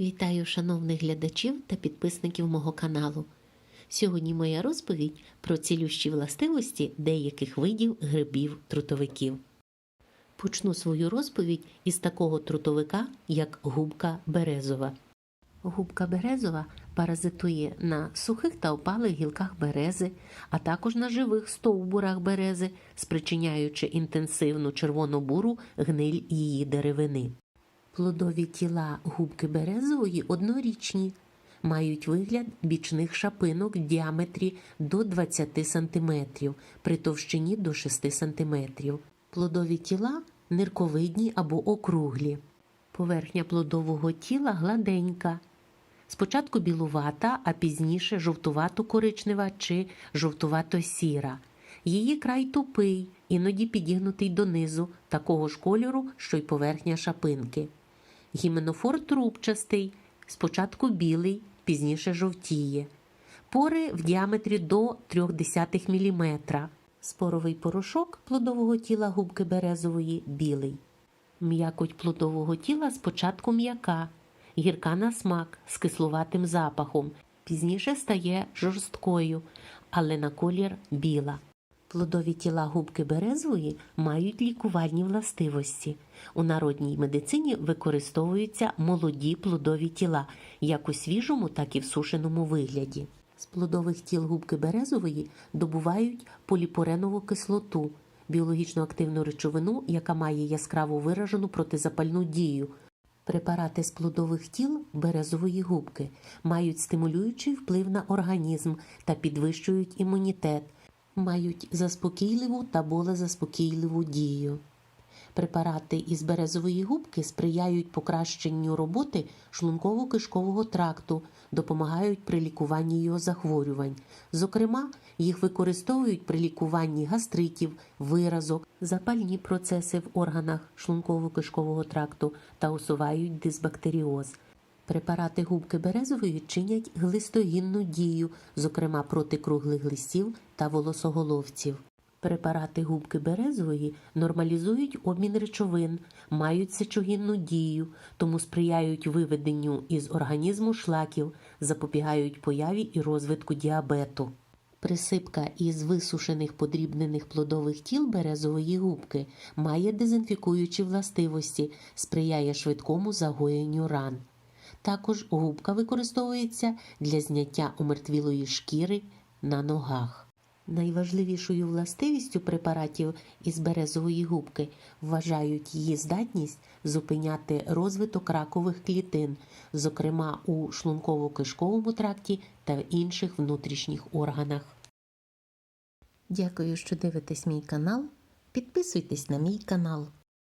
Вітаю шановних глядачів та підписників мого каналу. Сьогодні моя розповідь про цілющі властивості деяких видів грибів-трутовиків. Почну свою розповідь із такого трутовика, як губка березова. Губка березова паразитує на сухих та опалих гілках берези, а також на живих стовбурах берези, спричиняючи інтенсивну червоно-буру гниль її деревини. Плодові тіла губки березової однорічні, мають вигляд бічних шапинок в діаметрі до 20 см, при товщині до 6 см. Плодові тіла нирковидні або округлі. Поверхня плодового тіла гладенька. Спочатку білувата, а пізніше жовтувато-коричнева чи жовтувато-сіра. Її край тупий, іноді підігнутий донизу, такого ж кольору, що й поверхня шапинки. Гіменофор трубчастий, спочатку білий, пізніше жовтіє. Пори в діаметрі до 0,3 мм. Споровий порошок плодового тіла губки березової білий. М'якоть плодового тіла спочатку м'яка, гірка на смак з кислуватим запахом, пізніше стає жорсткою, але на колір біла. Плодові тіла губки березової мають лікувальні властивості. У народній медицині використовуються молоді плодові тіла, як у свіжому, так і в сушеному вигляді. З плодових тіл губки березової добувають поліпоренову кислоту, біологічно активну речовину, яка має яскраво виражену протизапальну дію. Препарати з плодових тіл березової губки мають стимулюючий вплив на організм та підвищують імунітет, мають заспокійливу та болезаспокійливу дію. Препарати із березової губки сприяють покращенню роботи шлунково-кишкового тракту, допомагають при лікуванні його захворювань. Зокрема, їх використовують при лікуванні гастритів, виразок, запальні процеси в органах шлунково-кишкового тракту та усувають дисбактеріоз. Препарати губки березової чинять глистогінну дію, зокрема проти круглих листів та волосоголовців. Препарати губки березової нормалізують обмін речовин, мають сечогінну дію, тому сприяють виведенню із організму шлаків, запобігають появі і розвитку діабету. Присипка із висушених подрібнених плодових тіл березової губки має дезінфікуючі властивості, сприяє швидкому загоєнню ран. Також губка використовується для зняття омертвілої шкіри на ногах. Найважливішою властивістю препаратів із березової губки вважають її здатність зупиняти розвиток ракових клітин, зокрема у шлунково-кишковому тракті та інших внутрішніх органах. Дякую, що дивитесь мій канал. Підписуйтесь на мій канал.